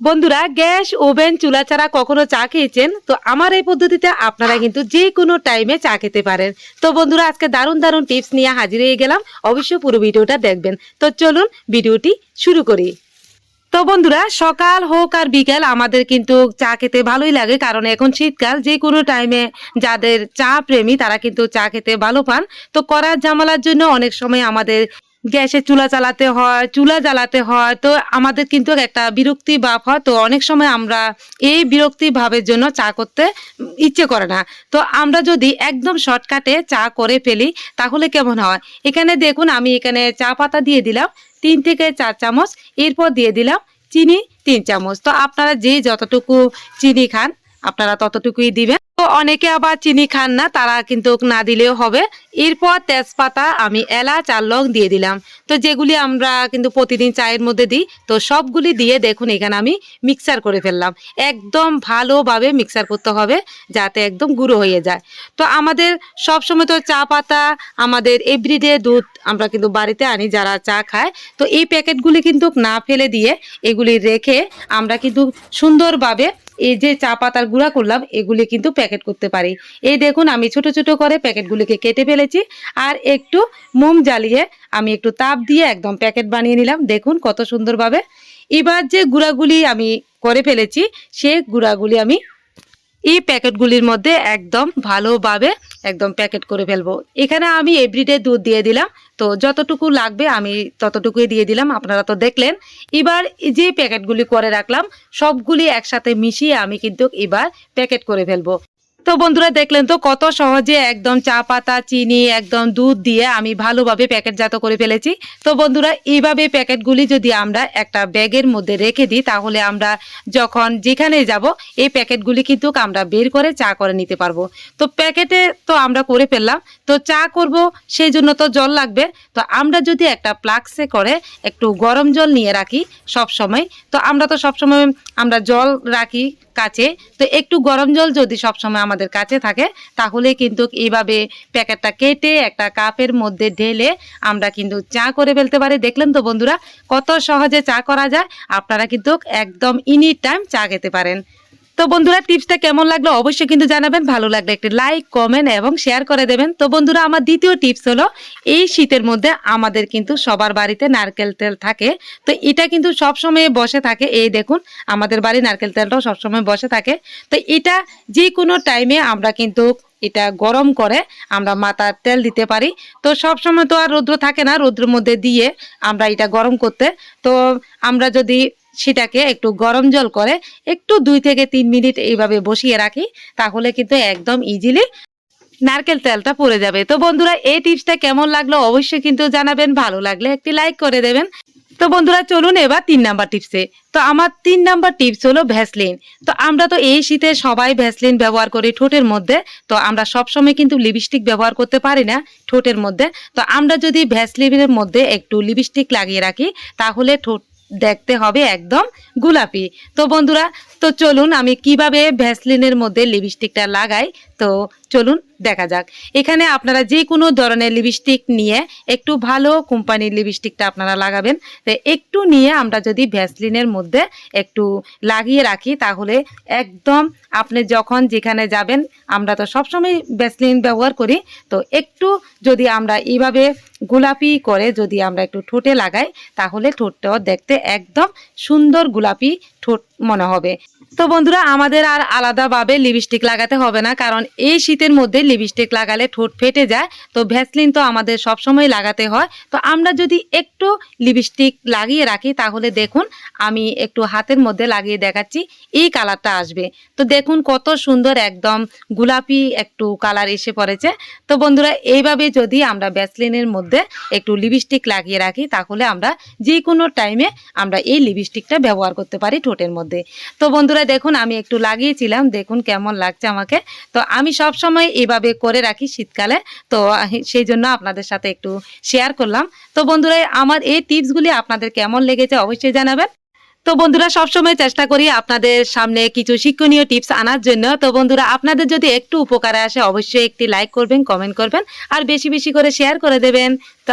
বন্ধুরা, gas, oven চুলা ছাড়া কখনো চা খেয়েছেন? তো আমার এই পদ্ধতিতে আপনারা কিন্তু যে কোনো টাইমে চা খেতে পারেন। তো বন্ধুরা, আজকে দারুণ দারুণ টিপস নিয়ে হাজির হয়ে গেলাম। অবশ্যই পুরো ভিডিওটা দেখবেন। তো চলুন ভিডিওটি শুরু করি। তো বন্ধুরা, সকাল হোক আর বিকাল আমাদের কিন্তু চা খেতে ভালোই লাগে, কারণ এখন শীতকাল। যে কোনো টাইমে যাদের চা প্রেমী, তারা কিন্তু চা খেতে ভালো পান। তো করার জামালার জন্য অনেক সময় আমাদের গ্যাসে চুলা চালাতে হয়, চুলা জ্বালাতে হয়। তো আমাদের কিন্তু একটা বিরক্তি ভাব হয়। তো অনেক সময় আমরা এই বিরক্তি ভাবের জন্য চা করতে ইচ্ছে করে না। তো আমরা যদি একদম শর্টকাটে চা করে ফেলি, তাহলে কেমন হয়? এখানে দেখুন, আমি এখানে চা পাতা দিয়ে দিলাম, তিন থেকে চার চামচ। এরপর দিয়ে দিলাম চিনি, তিন চামচ। তো আপনারা যে যতটুকু চিনি খান, আপনারা ততটুকুই দিবেন। অনেকে আবার চিনি খান না, তারা কিন্তু না দিলেও হবে। এরপর তেজপাতা আমি এলাচ আর লং দিয়ে দিলাম। তো যেগুলি আমরা কিন্তু প্রতিদিন চায়ের মধ্যে দিই, তো সবগুলি দিয়ে দেখুন এখানে আমি মিক্সার করে ফেললাম। একদম ভালোভাবে মিক্সার করতে হবে যাতে একদম গুঁড়ো হয়ে যায়। তো আমাদের সবসময় তো চা পাতা, আমাদের এভরিডে দুধ আমরা কিন্তু বাড়িতে আনি যারা চা খায়। তো এই প্যাকেটগুলি কিন্তু না ফেলে দিয়ে এগুলি রেখে আমরা কিন্তু সুন্দরভাবে এই যে চা পাতার গুঁড়া করলাম, এগুলি কিন্তু প্যাকেট করতে পারি। এই দেখুন, আমি ছোট ছোট করে প্যাকেটগুলিকে কেটে ফেলেছি, আর একটু মোম জ্বালিয়ে আমি একটু তাপ দিয়ে একদম প্যাকেট বানিয়ে নিলাম। দেখুন, কত সুন্দরভাবে। এবার যে গুঁড়াগুলি আমি করে ফেলেছি সে গুঁড়াগুলি আমি এই প্যাকেটগুলির মধ্যে একদম ভালোভাবে একদম প্যাকেট করে ফেলব। এখানে আমি এভরিডে দুধ দিয়ে দিলাম। তো যতটুকু লাগবে আমি ততটুকুই দিয়ে দিলাম। আপনারা তো দেখলেন। এবার যে প্যাকেটগুলি করে রাখলাম, সবগুলি একসাথে মিশিয়ে আমি কিন্তু এবার প্যাকেট করে ফেলব। তো বন্ধুরা দেখলেন তো কত সহজে একদম চা পাতা, চিনি, একদম দুধ দিয়ে আমি ভালোভাবে প্যাকেটজাত করে ফেলেছি। তো বন্ধুরা, এইভাবে প্যাকেটগুলি যদি আমরা একটা ব্যাগের মধ্যে রেখে দিই, তাহলে আমরা যখন যেখানে যাব, এই প্যাকেটগুলি কিন্তু আমরা বের করে চা করে নিতে পারব। তো প্যাকেটে তো আমরা করে ফেললাম। তো চা করব, সেই জন্য তো জল লাগবে। তো আমরা যদি একটা প্লাক্সে করে একটু গরম জল নিয়ে রাখি সব সময় তো আমরা তো সব সময় আমরা জল রাখি কাছে। তো একটু গরম জল যদি সবসময় আমাদের কাছে থাকে, তাহলে কিন্তু এইভাবে প্যাকেটটা কেটে একটা কাপের মধ্যে ঢেলে আমরা কিন্তু চা করে ফেলতে পারি। দেখলেন তো বন্ধুরা, কত সহজে চা করা যায়। আপনারা কিন্তু একদম ইনি টাইম চা খেতে পারেন। তো বন্ধুরা টিপসটা কেমন লাগল অবশ্যই কিন্তু জানাবেন। ভালো লাগলে একটি লাইক কমেন্ট এবং শেয়ার করে দেবেন। তো বন্ধুরা, আমার দ্বিতীয় টিপস হলো, এই শীতের মধ্যে আমাদের কিন্তু সবার বাড়িতে নারকেল তেল থাকে। তো এটা কিন্তু সব সময় বসে থাকে। এই দেখুন, আমাদের বাড়ি নারকেল তেলটাও সবসময় বসে থাকে। তো এটা যে কোনো টাইমে আমরা কিন্তু এটা গরম করে আমরা মাথার তেল দিতে পারি। তো সব সময় তো আর রৌদ্র থাকে না, রৌদ্রের মধ্যে দিয়ে আমরা এটা গরম করতে। তো আমরা যদি সেটাকে একটু গরম জল করে একটু দুই থেকে তিন মিনিট এইভাবে বসিয়ে রাখি, তাহলে কিন্তু একদম ইজিলি নারকেল তেলটা পড়ে যাবে। তো বন্ধুরা, এই টিপসটা কেমন লাগল অবশ্যই কিন্তু জানাবেন, ভালো লাগলে একটি লাইক করে দেবেন। তো বন্ধুরা, চলুন এবার তিন নাম্বার টিপসে। তো আমার তিন নাম্বার টিপস হলো ভ্যাসলিন। তো আমরা তো এই শীতে সবাই ভ্যাসলিন ব্যবহার করি ঠোঁটের মধ্যে, তো আমরা সবসময় কিন্তু লিপস্টিক ব্যবহার করতে পারি না ঠোঁটের মধ্যে। তো আমরা যদি ভ্যাসলিনের মধ্যে একটু লিপস্টিক লাগিয়ে রাখি, তাহলে ঠোঁট দেখতে হবে একদম গোলাপি। তো বন্ধুরা, তো চলুন আমি কীভাবে ভ্যাসলিনের মধ্যে লিপস্টিকটা লাগাই? তো চলুন দেখা যাক। এখানে আপনারা যে কোনো ধরনের লিপস্টিক নিয়ে একটু ভালো কোম্পানির লিপস্টিকটা আপনারা লাগাবেন। একটু নিয়ে আমরা যদি ভ্যাসলিনের মধ্যে একটু লাগিয়ে রাখি, তাহলে একদম আপনি যখন যেখানে যাবেন, আমরা তো সবসময় ভ্যাসলিন ব্যবহার করি। তো একটু যদি আমরা এইভাবে গোলাপি করে যদি আমরা একটু ঠোঁটে লাগাই, তাহলে ঠোঁটটাও দেখতে একদম সুন্দর গোলাপি ঠোঁট মনে হবে। তো বন্ধুরা, আমাদের আর আলাদাভাবে লিপস্টিক লাগাতে হবে না, কারণ এই শীতের মধ্যে লিপস্টিক লাগালে ঠোঁট ফেটে যায়। তো ভ্যাসলিন তো আমাদের সবসময় লাগাতে হয়। তো আমরা যদি একটু লিপস্টিক লাগিয়ে রাখি, তাহলে দেখুন আমি একটু হাতের মধ্যে লাগিয়ে দেখাচ্ছি, এই কালারটা আসবে। তো দেখুন কত সুন্দর একদম গোলাপি একটু কালার এসে পড়েছে। তো বন্ধুরা, এইভাবে যদি আমরা ভ্যাসলিনের মধ্যে একটু লিপস্টিক লাগিয়ে রাখি, তাহলে আমরা যে কোনো টাইমে আমরা এই লিপস্টিকটা ব্যবহার করতে পারি ঠোঁটের মধ্যে। তো বন্ধুরা, দেখুন আমি একটু লাগিয়েছিলাম, দেখুন কেমন লাগছে আমাকে। তো আমি সব সময় এভাবে করে রাখি শীতকালে। তো সেই জন্য আপনাদের সাথে একটু শেয়ার করলাম। তো, বন্ধুরা, আমার এই টিপসগুলি আপনাদের কেমন লেগেছে অবশ্যই জানাবেন। তো, বন্ধুরা, সবসময় চেষ্টা করি আপনাদের সামনে কিছু শিক্ষণীয় টিপস আনার জন্য। তো, বন্ধুরা, আপনাদের যদি একটু উপকারে আসে, অবশ্যই একটি লাইক করবেন কমেন্ট করবেন, আর বেশি বেশি করে শেয়ার করে দেবেন। তো